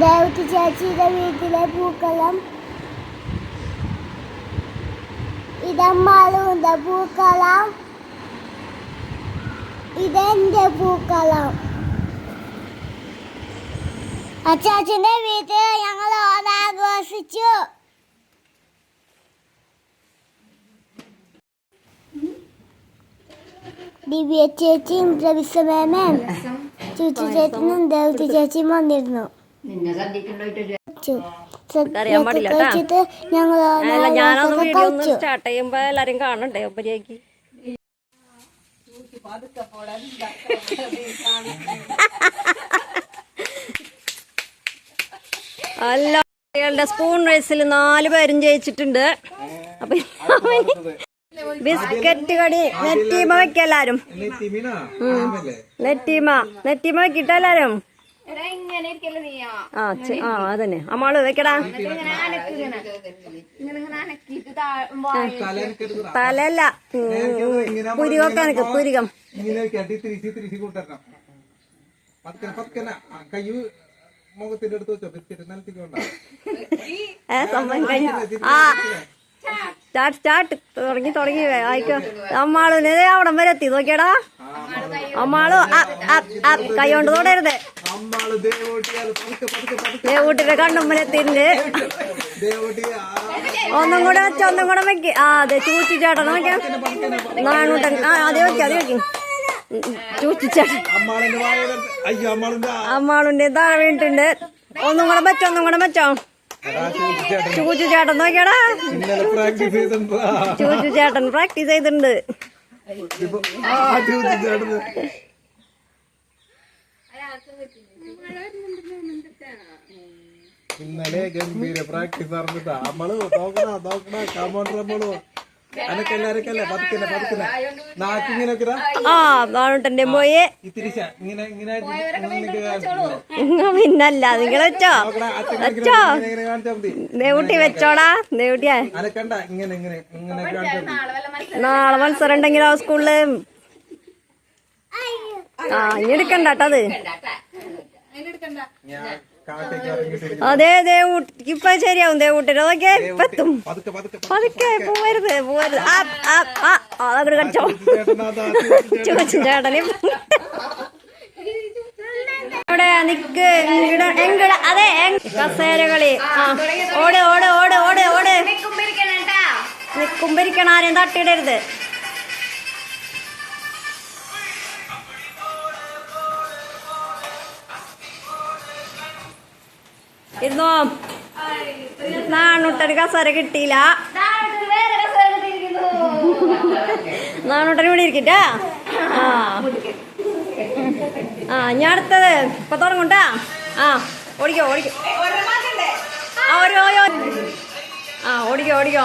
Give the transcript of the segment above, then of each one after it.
ദേവത്തി ചേച്ചിയുടെ വീട്ടിലെ പൂക്കളം. ഇതമ്മാളുടെ പൂക്കളം. ഇതെന്റെ പൂക്കളം. അച്ചാച്ചന്റെ വീട്ടിൽ ഞങ്ങൾ ഓണാഘോഷിച്ചു ദിവ്യ ചേച്ചിയും രവിസമേമയും ചുച്ചു ചേച്ചനും ദേവത്തി ചേച്ചിയും വന്നിരുന്നു. നിന്നെ ചു- അറിയാൻ പാടില്ല കേട്ടാ. അല്ല ഞാനൊന്ന് വീഡിയോ ഒന്ന് സ്റ്റാർട്ട് ചെയ്യുമ്പോ എല്ലാരും കാണണ്ടേ ഒപ്പരേക്ക് അല്ല കുട്ടികളുടെ സ്പൂൺ റൈസിൽ നാല് പേരും ജയിച്ചിട്ടുണ്ട്. അപ്പൊ ബിസ്ക്കറ്റ് കടി നെറ്റീമ വെക്കെല്ലാരും നെറ്റീമ നെറ്റീമ വെക്കിട്ട എല്ലാരും. ആ ആ അതന്നെ. അമ്മാൾ വെക്കടാ. തലല്ല പുരികൊക്കെ എനിക്ക് പുരികം മുഖത്തിന്റെ അടുത്ത് വെച്ചോ. ബിസ്ക്കറ്റ് നിലത്തേക്ക് ആ സ്റ്റാർട്ട് സ്റ്റാർട്ട്. തുടങ്ങി തുടങ്ങി. ആയിക്കോ. അമ്മാളുനെ അവിടം വരെ എത്തി. നോക്കിയടാ. അമ്മാളു കൈ കൊണ്ട് തൊടരുത് അമ്മാൾ ദേവോട്ടിയാൽ പതുക്കെ പതുക്കെ പതുക്കെ ദേവൂട്ടിന്റെ കണ്ണുമ്മലെത്തിണ്ട് ഒന്നും കൂടെ വെച്ച ഒന്നും കൂടെ വെക്ക്. ആ അതെ ചൂച്ചി ചേട്ടൻ നോക്കിയാ നാണൂട്ടൻ ആ അതെ വെക്കാം അതെ വെക്കും. ചൂച്ചി ചേട്ടൻ അമ്മാളിന്റെ വായ അയ്യോ അമ്മാളിന്റെ ആ- അമ്മാളുന്റെ താഴെ വീണിട്ടുണ്ട്. ഒന്നും കൂടെ വെച്ചോ ഒന്നും കൂടെ വെച്ചോ. ചൂച്ചു ചേട്ടൻ നോക്കിയടാ ഇന്നലെ പ്രാക്ടീസ് ചെയ്തിട്ടുണ്ടാ. ചൂച്ചു ചേട്ടൻ പ്രാക്ടീസ് ചെയ്തിട്ടുണ്ട്. ആ ചൂച്ചു ചേട്ടന് ഇന്നലെ ഗംഭീര പ്രാക്ടീസ് നടന്നിട്ടാ. നമ്മൾ നോക്കണ നോക്കണ? കമോണ്ടർ നമ്മൾ അനക്കെല്ലാരൊക്കെയല്ലേ പതുക്കല്ലേ പതുക്കല്ലേ നാക്കിങ്ങനെ ആ പിന്നല്ല നിങ്ങളെച്ചോ വെച്ചോ. ദേവുട്ടി വെച്ചോടാ നാളെ മത്സരം ഉണ്ടെങ്കിലോ സ്കൂളിൽ. ആ ഇനി എടുക്കണ്ട കേട്ടത് അതെ ദേ ഇപ്പൊ ശരിയാവും ദേ കൂട്ടര് അതൊക്കെ ഇപ്പെത്തും. പതുക്കെ പോവരുത് പോവരുത്. ആ ആ ആ അതങ്ങോട്ട് കടിച്ചോ. ചോദിച്ചു ചേട്ടനും ഇവിടെ നിക്ക് എങ്കിട അതെ കസേരകളി. ആ ഓട് ഓട് ഓട് ഓട് ഓട്. നിക്കുമ്പരിക്കണ ആരും തട്ടിയിടരുത്. ഇരുന്നോ? നാണുട്ടന് കസേര കിട്ടിയില്ല. നാണുട്ടന് ഇവിടെ ഇരിക്കട്ടാ? ആ. ഞാൻ അടുത്തത്. ഇപ്പൊ തുടങ്ങണ്ടാ ആ ഓടിക്കോ ഓടിക്കോ. ആ ഒരു ആ ഓടിക്കോ ഓടിക്കോ.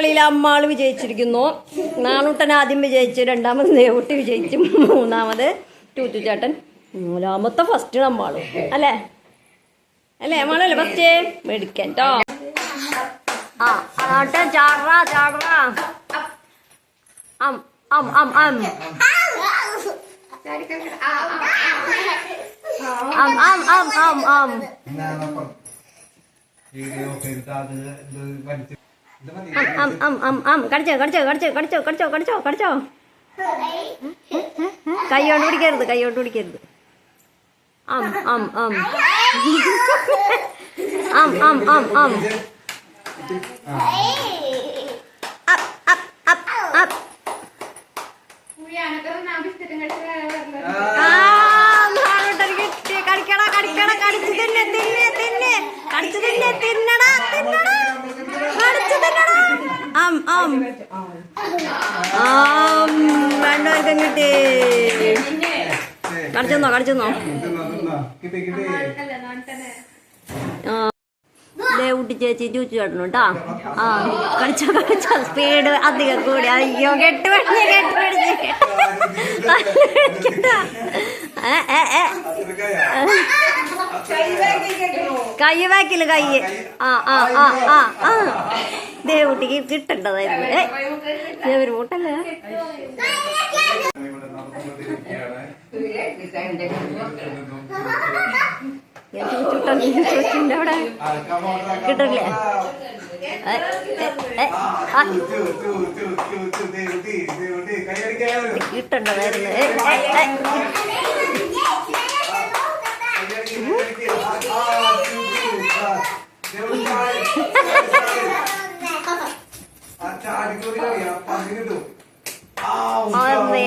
കളിയിൽ അമ്മാൾ വിജയിച്ചിരിക്കുന്നു. നാണൂട്ടൻ ആദ്യം വിജയിച്ച് രണ്ടാമത് ദേവുട്ടി വിജയിച്ചു മൂന്നാമത് ടൂറ്റുചേട്ടൻ മൂന്നാമത്തെ ഫസ്റ്റ് അമ്മാളും അല്ലേ? അല്ലേ അമ്മാളല്ലേ ഫസ്റ്റ് മേടിക്കാൻ കേട്ടോ ആ ആട്ടെ ചാടറ ചാടറ അം അം അം അം. അം അം അം അം അം. വീഡിയോ അം അം അം അം. കടിച്ചോ കടിച്ചോ കടിച്ചോ കടിച്ചോ കടിച്ചോ കടിച്ചോ കടിച്ചോ. കൈകൊണ്ട് പിടിക്കരുത് കൈകൊണ്ട് പിടിക്കരുത്. അം അം അം. അം അം അം അം. കടിക്കടാ കടിക്കടാ കടിച്ചു തിന്നെ തിന്നെ തിന്നെ. കടിച്ചു തിന്നെ തിന്നടാ തിന്നടാ. ആം ആം. ആം രണ്ടുപേർക്കും കിട്ടി. കടിച്ചെന്നോ കടിച്ചെന്നോ? ദേവുട്ടി ചേച്ചി ചൂച്ചു ചേട്ടനും കേട്ടാ ആ കളിച്ചോ കളിച്ചോ സ്പീഡ് അധികം കൂടി. അയ്യോ കെട്ട് പിടിച്ച് കെട്ട്. കൈ വാക്കില്ല കൈ. ആ ആ ആ ആ ആ. ദേവുട്ടിക്ക് കിട്ടണ്ടതായിരുന്നു. ഏ. ദേവര് മുട്ടല്ലേ ഞാൻ ചൂച്ചുട്ടൻ ചോദിച്ചിട്ടുണ്ട് അവിടെ? കിട്ടില്ലേ കിട്ടണ്ടായിരുന്നു. അമ്മേ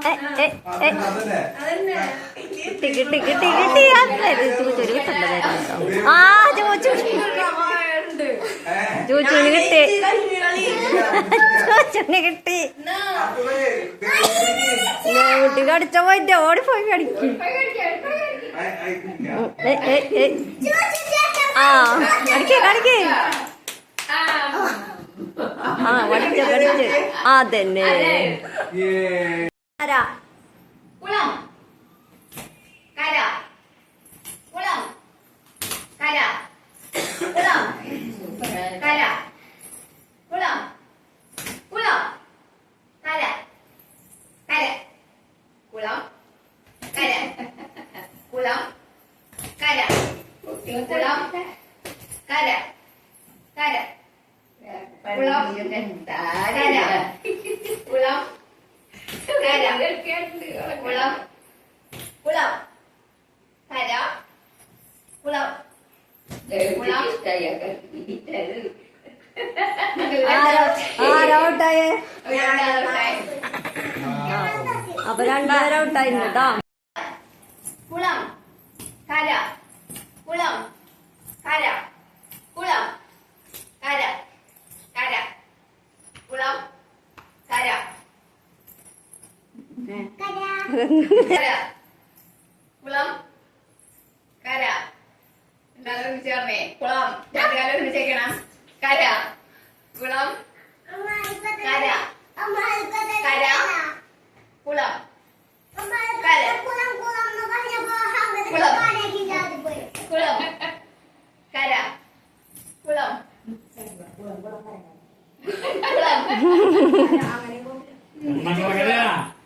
ഏ, ഏ, ഏ. കിട്ടി കിട്ടി കിട്ടി. ചൂച്ചൊരു കിട്ടണ്ടതായിരുന്നു. കേട്ടോ. ആ ചോച്ചു ചോച്ചുന് കിട്ടി. ചോച്ചുന് കിട്ടി. കുട്ടി കടിച്ച പോയിട്ട് ഓടിപ്പോയി കടിക്കും. ആ കടിക്കേ കടിക്കേ. ആ കടിച്ച കടിച്ച് അതന്നെ. ആരാ കുളം കര കുളം കര കുളം കര കുളം കുളം കര കര കുളം കര കുളം കര കുളം കര കര കുളം കര കുളം കുളം കുളം കര കുളം കുളം ആരാ ആരാ ഔട്ടായേ അപ്പൊ രണ്ടായിരം ഔട്ടായിരുന്നു കേട്ടോ കുളം കര കുളം കര കുളം കര കര കുളം കര കര കുളം കര. രണ്ടാലും ചേർന്നേ കുളം. കര കുളം കര. Куда? Каля. Куда? Куда? Куда? Куда? Куда? Куда? Куда? Куда? Куда? Куда? Куда? Куда? Куда? Куда? Куда? Куда? Куда? Куда? Куда?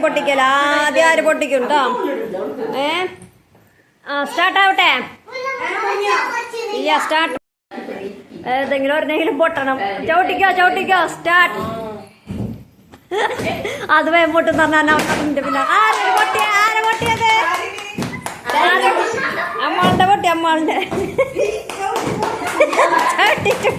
പൊട്ടിക്കൽ ആദ്യം ആര് പൊട്ടിക്കും കേട്ടോ ഏ? ആ സ്റ്റാർട്ട് ആവട്ടെ. ഇല്ല സ്റ്റാർട്ട് ഏതെങ്കിലും ഒരെങ്കിലും പൊട്ടണം. ചവിട്ടിക്കോ ചവിട്ടിക്കോ സ്റ്റാർട്ട് അത് വേഗം പൊട്ടെന്ന് പറഞ്ഞാൽ അവിടെ പിന്നെ ആരെ പൊട്ടിയ ആരെ പൊട്ടിയത്? അമ്മാളുടെ പൊട്ടി? അമ്മാളുടെ ചവിട്ടിച്ചു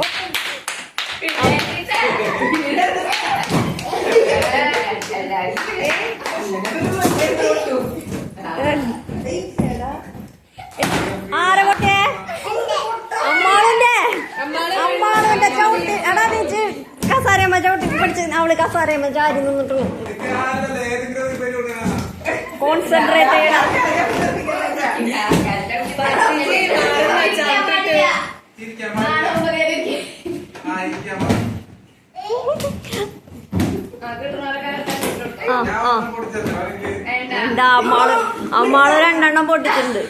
ആരെ പൊട്ടിയേ അമ്മാളിന്റെ. അമ്മാളിന്റെ ചവിട്ടി. എടാ നീ കസാരയമ്മ ചവിട്ടി പഠിച്ച് അവൾ കസാരയമ്മ ചാരി നിന്നിട്ടു കോൺസെൻട്രേറ്റ് ചെയ്യണം. ആ എന്താ അമ്മാൾ അമ്മാൾ രണ്ടെണ്ണം പൊട്ടിച്ചിട്ടുണ്ട്.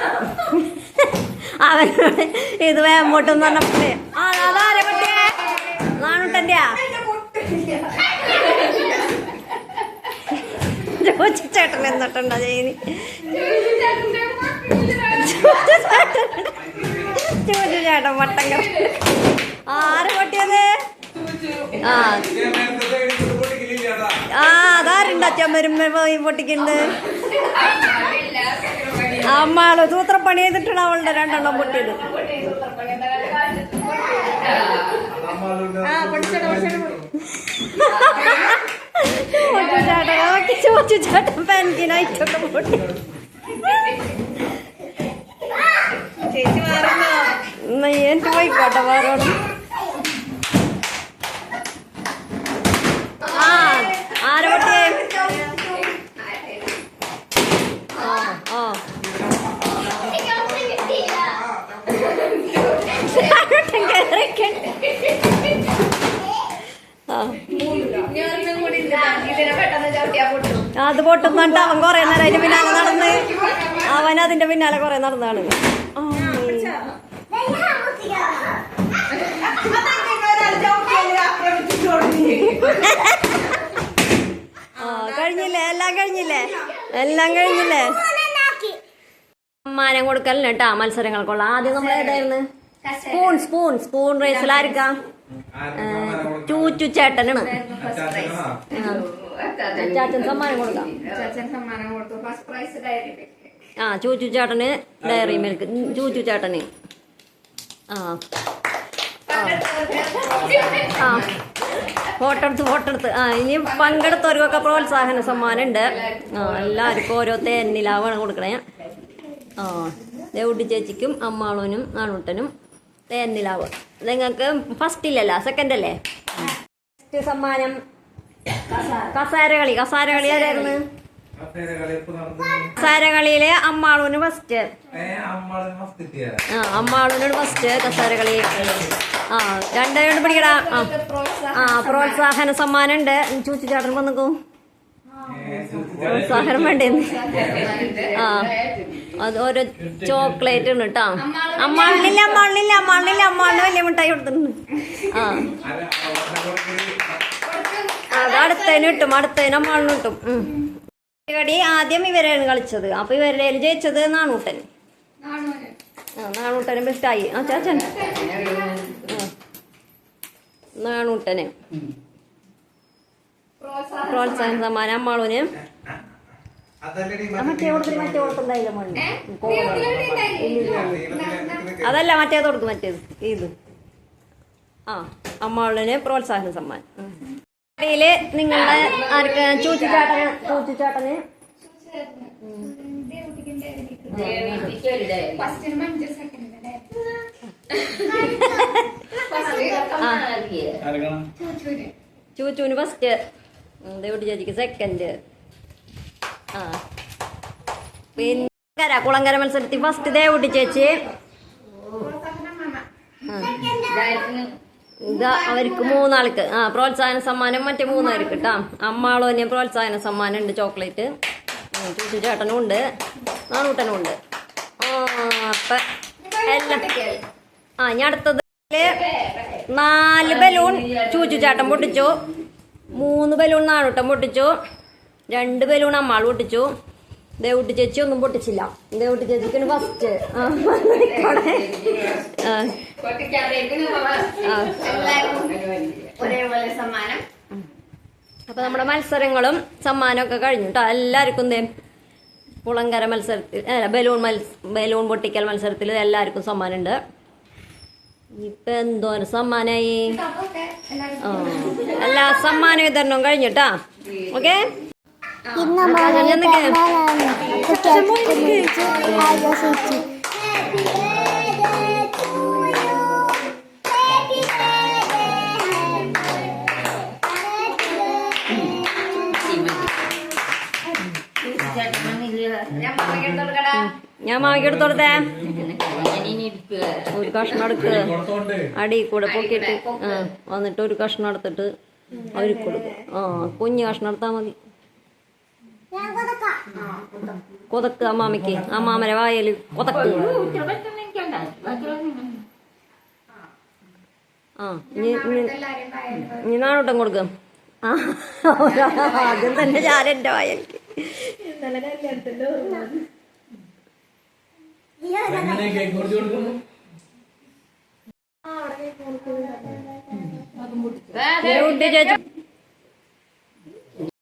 അവനോട് ഇത് വേമ്പോട്ടെന്ന് പൊട്ടെന്ന് പറഞ്ഞപ്പോഴേ ആ അതാരെ പൊട്ടിയേ? നാണുട്ടന്റെയാ ചേട്ടൻ എന്നിട്ടുണ്ടോ ജയിനി? ചോദിച്ചു ചേട്ടൻ. ആര് പൊട്ടിയത്? ആ. അതാരുണ്ട് അച്ഛൻ വരുമ്പോ പോയി പൊട്ടിക്കുന്നത്? അമ്മാൾ സൂത്രപ്പണി ചെയ്തിട്ടാണ് അവളുടെ രണ്ടെണ്ണം പൊട്ടിയത്. ചേട്ടൻ പൊട്ടി എനിക്ക് പോയിക്കോട്ടെ വേറെ ആ ആരെ പൊട്ടിയേ ആ ആ ചേട്ടൻ പൊട്ടും അത് പൊട്ടുന്നുണ്ട് അവൻ കൊറേ നേരം അതിന്റെ പിന്നാലെ നടന്ന്. അവൻ അതിന്റെ പിന്നാലെ കൊറേ നടന്നാണ്. കഴിഞ്ഞില്ലേ? എല്ലാം കഴിഞ്ഞില്ലേ? എല്ലാം കഴിഞ്ഞില്ലേ? സമ്മാനം കൊടുക്കലിന് കേട്ടാ മത്സരങ്ങൾക്കുള്ള. ആദ്യം നമ്മൾ ഏതായിരുന്നു സ്പൂൺ സ്പൂൺ സ്പൂൺ റേസിൽ ആർക്കാം? ചൂച്ചു ചേട്ടനാണ്. ചാച്ചൻ സമ്മാനം കൊടുക്കാം. ആ ചൂച്ചു ചേട്ടന് ഡയറി മിൽക്ക് ചൂച്ചു ചേട്ടന്. ആ. ആ. ഫോട്ടോ എടുത്ത് ഫോട്ടോ എടുത്ത് ആ ഇനി പങ്കെടുത്തവർക്കൊക്കെ പ്രോത്സാഹന സമ്മാനം ഉണ്ട് ആ എല്ലാവർക്കും ഓരോ തേന്നിലാവാണ് കൊടുക്കണേ. ആ ദേവുട്ടി ചേച്ചിക്കും അമ്മാളൂനും നാണുട്ടനും തേന്നിലാവ് നിങ്ങൾക്ക് ഫസ്റ്റ് ഇല്ലല്ലോ സെക്കൻഡ് അല്ലേ? ഫസ്റ്റ് സമ്മാനം. കസാര കളി കസാര കളി ആരായിരുന്നു കസാര കളിയിലെ അമ്മാളൂന് ഫസ്റ്റ് ആ അമ്മാളൂനോട് ഫസ്റ്റ് കസാര കളി ആ രണ്ടുപേരോട് പിടിക്കടാ. ആ ആ പ്രോത്സാഹന സമ്മാനം ഉണ്ട് ചൂച്ചു ചേട്ടൻ വന്നു പ്രോത്സാഹനം വേണ്ടേന്ന് ആ. അത് ഓരോ ചോക്ലേറ്റ് ഉണ്ട് കേട്ടോ മണ്ണില്ല മണ്ണില്ല മണ്ണില്ല മണ്ണ് വലിയ മിഠായി കൊടുത്തിട്ടുണ്ട്. ആ. അത് അടുത്തതിന് കിട്ടും അടുത്തതിന് മണ്ണ് കിട്ടും. കടി ആദ്യം ഇവരാണ് കളിച്ചത്. അപ്പൊ ഇവരുടെ ജയിച്ചത് നാണൂട്ടൻ. നാണൂട്ടനും ബെസ്റ്റായി ആ ചാച്ചൻ. നാണൂട്ടന്. പ്രോത്സാഹന സമ്മാനം അമ്മാളൂന് ആ, മറ്റേ കൊടുത്തില്ല മറ്റേ കൊടുത്തുണ്ടായില്ല മണ്ണ് അതല്ല മറ്റേത് കൊടുക്കും മറ്റേത് ഇത് ആ അമ്മളിന് പ്രോത്സാഹന സമ്മാനം. കടയിൽ നിങ്ങളുടെ ആർക്ക് ചൂച്ചിച്ചാട്ടന് ചൂച്ചിച്ചാട്ടന്? ചൂച്ചുവിന് ഫസ്റ്റ് ദേവുട്ടി ചേച്ചിക്ക് സെക്കൻഡ് പിന്നെ കര കുളങ്കര മത്സരത്തിൽ ഫസ്റ്റ് ദേ കൂട്ടി ചേച്ചി. ഇതാ അവർക്ക് മൂന്നാൾക്ക്. ആ പ്രോത്സാഹന സമ്മാനം മറ്റേ മൂന്നാർക്ക് കേട്ടാ അമ്മാളോന് പ്രോത്സാഹന സമ്മാനം ഉണ്ട് ചോക്ലേറ്റ്. ചൂച്ചു ചേട്ടനും ഉണ്ട്. നാണൂട്ടനും ഉണ്ട്. അപ്പൊ എല്ലാം ആ ഞാൻ അടുത്തത് നാല് ബലൂൺ ചൂച്ചു ചേട്ടൻ പൊട്ടിച്ചു. മൂന്ന് ബലൂൺ നാണൂട്ടൻ പൊട്ടിച്ചു. രണ്ട് ബലൂൺ അമ്മാൾ പൊട്ടിച്ചു. ദേവുട്ടി ചേച്ചി ഒന്നും പൊട്ടിച്ചില്ല. ദേവുട്ടി ചേച്ചിക്കാണ് ഫസ്റ്റ് അപ്പൊ നമ്മുടെ മത്സരങ്ങളും സമ്മാനമൊക്കെ കഴിഞ്ഞു കേട്ടോ എല്ലാവർക്കും ദേ കുളങ്കര മത്സരത്തിൽ അല്ല ബലൂൺ മത്സ ബലൂൺ പൊട്ടിക്കൽ മത്സരത്തിൽ എല്ലാവർക്കും സമ്മാനമുണ്ട്. ഇപ്പൊ എന്തോരം സമ്മാനായി? ആ എല്ലാ സമ്മാന വിതരണവും കഴിഞ്ഞിട്ടാ ഓക്കെ? ഇന്ന് ആഘോഷിച്ചു ഞാൻ മാങ്ങി എടുത്തോടത്തെ ഒരു കഷ്ണം എടുക്കുക അടി കൂടെ പൊക്കിയിട്ട്. വന്നിട്ട് ഒരു കഷ്ണം എടുത്തിട്ട് അവർക്ക് കൊടുക്കും. ആ കുഞ്ഞു കഷ്ണം എടുത്താൽ മതി. കൊതക്ക് അമ്മാമയ്ക്ക് അമ്മാമരെ വായൽ കൊതക്ക് ആ ഇനി നാണോട്ടം കൊടുക്കും ആ ആദ്യം തന്നെ ഞാൻ എന്റെ വായലിക്ക് ചേച്ചി